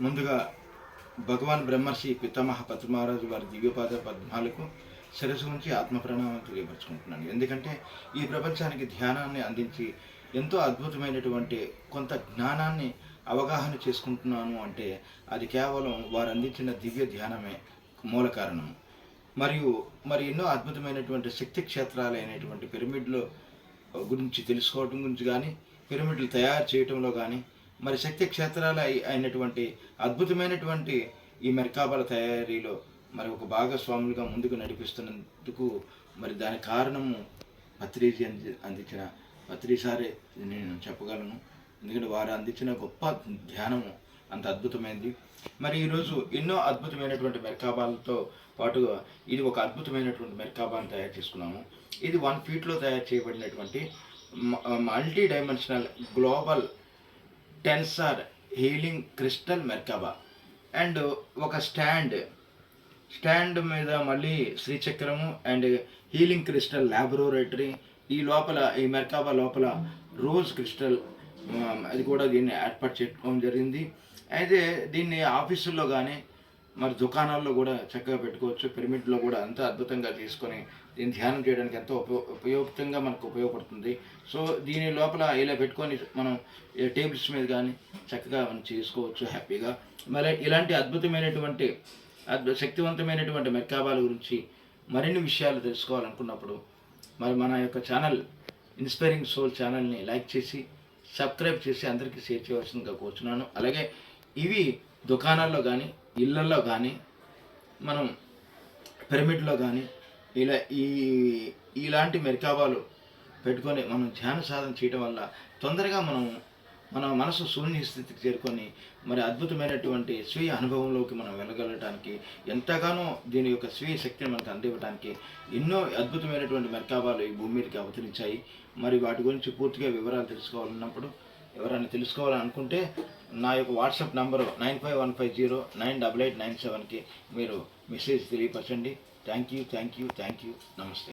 ముందుగా భగవాన్ బ్రహ్మర్షి పితామహ పద్మహారాజు వారి దివ్యపాద పద్మాలకు శిరస్సు ఉంచి ఆత్మ ప్రణామం తెలియపరుచుకుంటున్నాను. ఎందుకంటే ఈ ప్రపంచానికి ధ్యానాన్ని అందించి ఎంతో అద్భుతమైనటువంటి కొంత జ్ఞానాన్ని అవగాహన చేసుకుంటున్నాను అంటే అది కేవలం వారు అందించిన దివ్య ధ్యానమే మూల కారణం. మరియు మరి ఎన్నో అద్భుతమైనటువంటి శక్తి క్షేత్రాలు అయినటువంటి పిరమిడ్లో గురించి తెలుసుకోవడం గురించి కానీ పిరమిడ్లు తయారు చేయటంలో కానీ మరి శక్తి క్షేత్రాలు అయినటువంటి అద్భుతమైనటువంటి ఈ మెర్కాబాల తయారీలో మరి ఒక భాగస్వాములుగా ముందుకు నడిపిస్తున్నందుకు మరి దాని కారణము పత్రిజీ అంది అందించిన పత్రిసారే నేను చెప్పగలను. ఎందుకంటే వారు అందించిన గొప్ప ధ్యానము అంత అద్భుతమైనది మరి ఈరోజు ఎన్నో అద్భుతమైనటువంటి మెర్కాబాలతో పాటుగా ఇది ఒక అద్భుతమైనటువంటి మెర్కాబాను తయారు చేసుకున్నాము. ఇది వన్ ఫీట్లో తయారు చేయబడినటువంటి multi dimensional global tensor healing crystal Merkaba. And ఒక స్టాండ్ స్టాండ్ మీద మళ్ళీ శ్రీచక్రము అండ్ హీలింగ్ క్రిస్టల్ ల్యాబొరేటరీ. ఈ లోపల ఈ మెర్కాబా లోపల రోజ్ క్రిస్టల్ అది కూడా దీన్ని ఏర్పాటు చేసుకోవడం జరిగింది. అయితే దీన్ని ఆఫీసుల్లో కానీ మరి దుకాణాల్లో కూడా చక్కగా పెట్టుకోవచ్చు. పిరమిడ్లో కూడా అంత అద్భుతంగా తీసుకొని దీన్ని ధ్యానం చేయడానికి ఎంతో ఉపయో ఉపయోగితంగా మనకు ఉపయోగపడుతుంది. సో దీని లోపల ఇలా పెట్టుకొని మనం టేబుల్స్ మీద కానీ చక్కగా మనం చేసుకోవచ్చు హ్యాపీగా. మరి ఇలాంటి అద్భుతమైనటువంటి అద్భుత శక్తివంతమైనటువంటి మెర్కాబాల గురించి మరిన్ని విషయాలు తెలుసుకోవాలనుకున్నప్పుడు మరి మన యొక్క ఛానల్ ఇన్స్పైరింగ్ సోల్ ఛానల్ని లైక్ చేసి సబ్స్క్రైబ్ చేసి అందరికీ షేర్ చేయవలసిందిగా కోరుచున్నాను. అలాగే ఇవి దుకాణాల్లో కానీ ఇళ్ళల్లో కానీ మనం పిరమిడ్లో కానీ ఇలా ఈ ఇలాంటి మెరికాబాలు పెట్టుకొని మనం ధ్యాన సాధన చేయడం వల్ల తొందరగా మనం మన మనసు శూన్య స్థితికి చేరుకొని మరి అద్భుతమైనటువంటి స్వీయ అనుభవంలోకి మనం వెళ్ళగలటానికి ఎంతగానో దీని యొక్క స్వీయ శక్తిని మనకు అందివ్వడానికి ఎన్నో అద్భుతమైనటువంటి మెర్కాబాలు ఈ భూమి మీదకి అవతరించాయి. మరి వాటి గురించి పూర్తిగా వివరాలు తెలుసుకోవాలన్నప్పుడు ఎవరైనా తెలుసుకోవాలనుకుంటే నా యొక్క WhatsApp number nine five one five zero nine double eight nine సెవెన్కి మీరు మెసేజ్ తెలియపరచండి. Thank you thank you thank you. నమస్తే.